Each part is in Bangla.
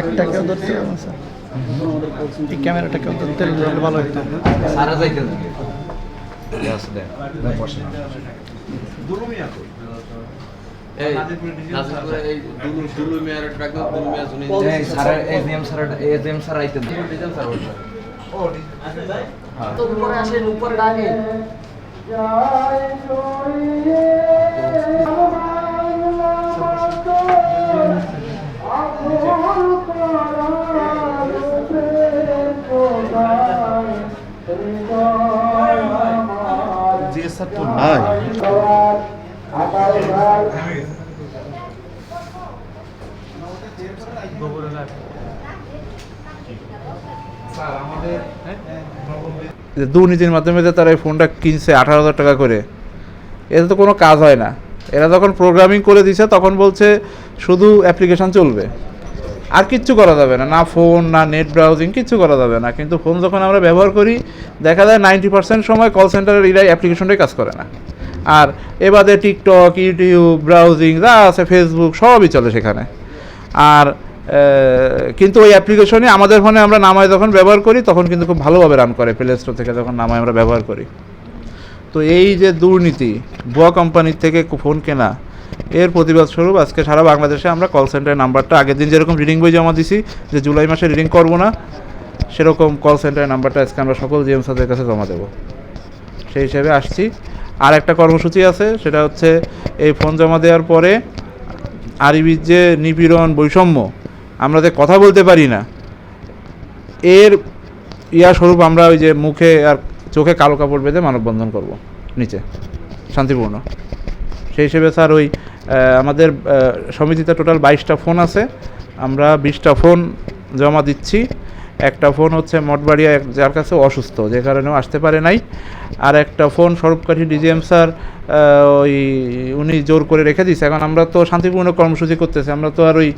একটা কেউ ধরতে ধরতে ভালো হতো সারা যাইতে নাজিরপুরে এই দুলু দুলু মেয়ার ট্রাক দুলু মেয়ার শুনি এই সারা এজএম সারা এজএম সারা আইতে এজএম সারা ওটা তো উপরে আসেন উপরে ডাকে যে দুর্নীতির মাধ্যমে যে তারা এই ফোনটা কিনছে, আঠারো হাজার টাকা করে, এতে তো কোনো কাজ হয় না। এরা যখন প্রোগ্রামিং করে দিছে, তখন বলছে শুধু অ্যাপ্লিকেশন চলবে। আর কিচ্ছু করা যাবে না না ফোন, না নেট ব্রাউজিং কিচ্ছু করা যাবে না। কিন্তু ফোন যখন আমরা ব্যবহার করি, দেখা যায় নাইনটি পার্সেন্ট সময় কল সেন্টারের এরাই অ্যাপ্লিকেশনটাই কাজ করে না। আর এবারে টিকটক, ইউটিউব, ব্রাউজিং যা আছে ফেসবুক সবই চলে সেখানে। আর কিন্তু ওই অ্যাপ্লিকেশনে আমাদের ফোনে আমরা নামায় যখন ব্যবহার করি, তখন কিন্তু খুব ভালোভাবে রান করে প্লে স্টোর থেকে যখন নামায় আমরা ব্যবহার করি। তো এই যে দুর্নীতি, ভুয়া কোম্পানির থেকে ফোন কেনা, এর প্রতিবাদ স্বরূপ আজকে সারা বাংলাদেশে আমরা কল সেন্টারের নাম্বারটা আগের দিন যেরকম রিডিং বই জমা দিছি, যে জুলাই মাসে রিডিং করব না, সেরকম কল সেন্টারের নাম্বারটা আজকে আমরা সকল জিএমসাদের কাছে জমা দেবো। সেই হিসেবে আসছি। আর একটা কর্মসূচি আছে, সেটা হচ্ছে এই ফোন জমা দেওয়ার পরে আরবির যে নিপীড়ন বৈষম্য, আমরা যে কথা বলতে পারি না, এর ইয়া স্বরূপ আমরা ওই যে মুখে আর চোখে কালো কাপড় বেঁধে মানববন্ধন করব, নিচে, শান্তিপূর্ণ। সেই হিসেবে স্যার ওই আমাদের সমিতিতে টোটাল বাইশটা ফোন আছে, আমরা বিশটা ফোন জমা দিচ্ছি। একটা ফোন হচ্ছে মঠবাড়িয়া যার কাছে অসুস্থ, যে কারণেও আসতে পারে নাই। আর একটা ফোন স্বরূপকাঠি ডিজিএম স্যার ওই উনি জোর করে রেখে দিয়েছে। এখন আমরা তো শান্তিপূর্ণ কর্মসূচি করতেছি, আমরা তো আর ওই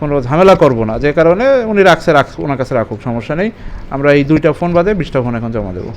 কোনো ঝামেলা করব না। যে কারণে উনি রাখছে, রাখ, ওনার কাছে রাখুক, সমস্যা নেই। আমরা এই দুইটা ফোন বাদে বিশটা ফোন এখন জমা দেবো।